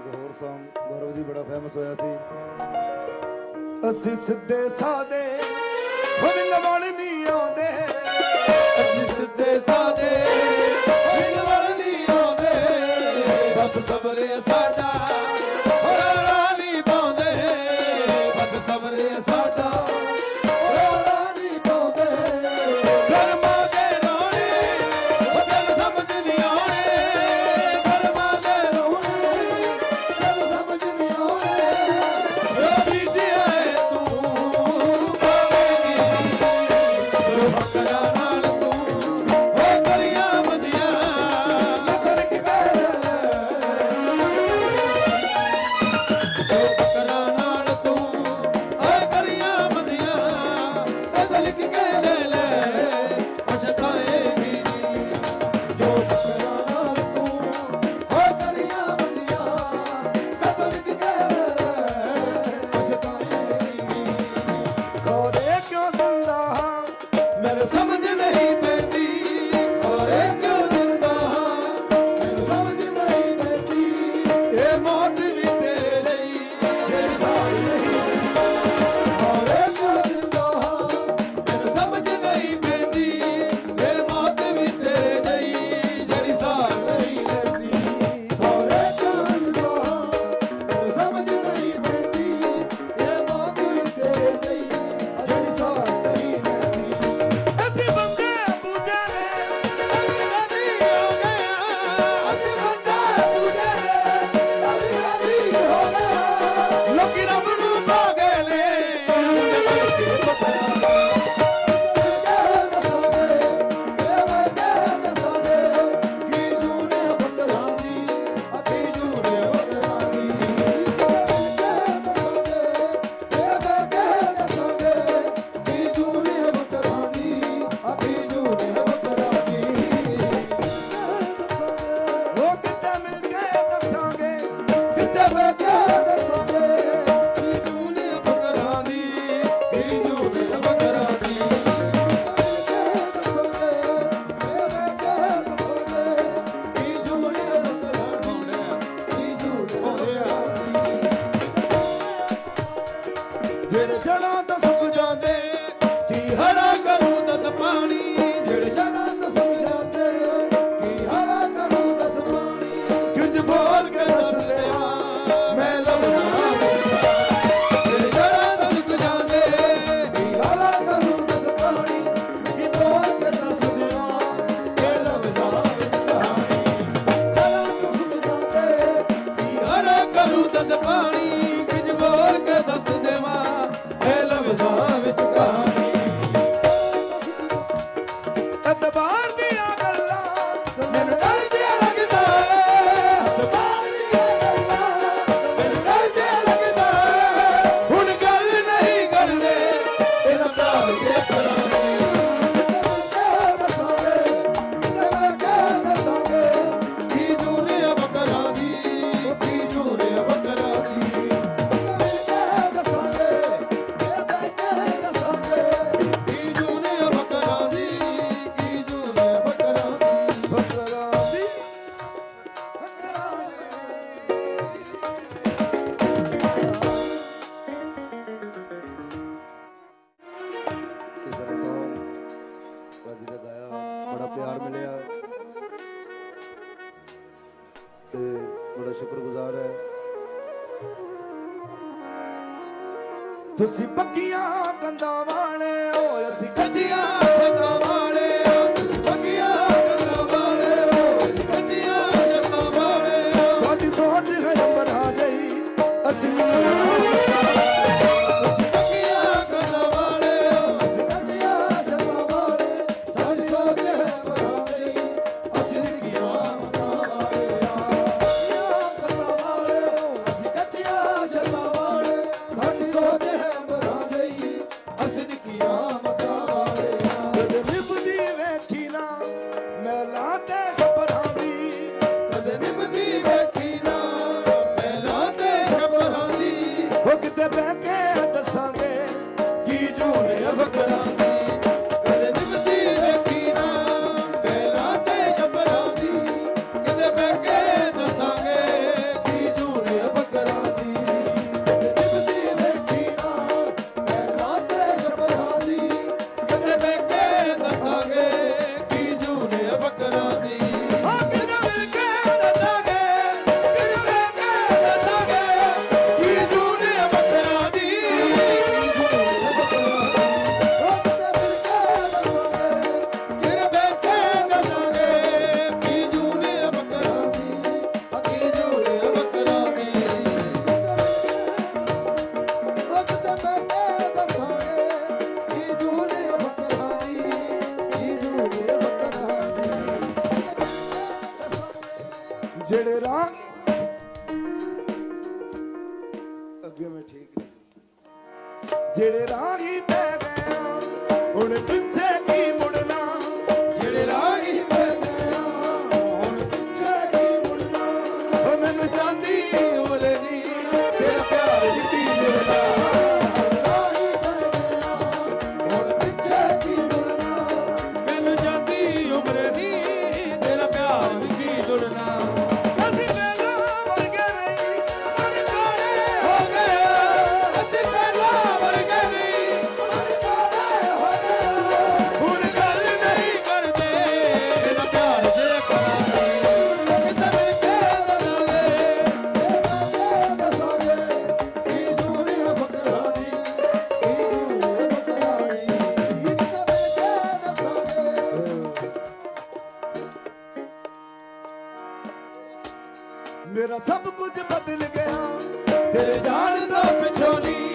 ਇੱਕ ਹੋਰ Song ਗੌਰਵ ਜੀ ਬੜਾ ਫੇਮਸ ਹੋਇਆ ਸੀ। ਅਸੀਂ ਸਿੱਧੇ ਸਾਦੇ ਰਿੰਗ ਵਾਲ ਨਹੀਂ ਆਉਂਦੇ। ਅਸੀਂ ਸਿੱਧੇ ਸਾਦੇ ਰਿੰਗ ਵਾਲ ਨਹੀਂ ਆਉਂਦੇ। ਬਸ ਸਬਰੇ ਸਾਡਾ। Emo ਜਣਾ ਦਸੂ ਜਾਂਦੇ, ਕੀ ਹਰਾ ਕਰੂ ਦਸ ਪਾਣੀ ਜਿਹੜੇ ਜਣਾ ਦਸੂ ਜਾਂਦੇ, ਕੀ ਹਰਾ ਕਰੂ ਦਸ ਪਾਣੀ ਕੁਝ ਬੋਲ ਕੇ ਤੇ ਬੜਾ ਸ਼ੁਕਰਗੁਜ਼ਾਰ ਹੈ। ਤੁਸੀਂ ਪੱਕੀਆਂ ਕੰਦਾਂ ਵਾਲੇ ਹੋ ਅਸੀਂ ਕੱਜੀਆਂ ਜਿਹੜੇ ਰਾਹ ਅੱਗੇ ਮੈਂ ਠੀਕ ਜਿਹੜੇ ਰਾਹੀ ਪੈ ਗਿਆ ਹੁਣ ਪਿੱਛੇ ਮੇਰਾ ਸਭ ਕੁਝ ਬਦਲ ਗਿਆ। ਤੇਰੇ ਜਾਣ ਤੋਂ ਪਿਛੋਂ ਨਹੀਂ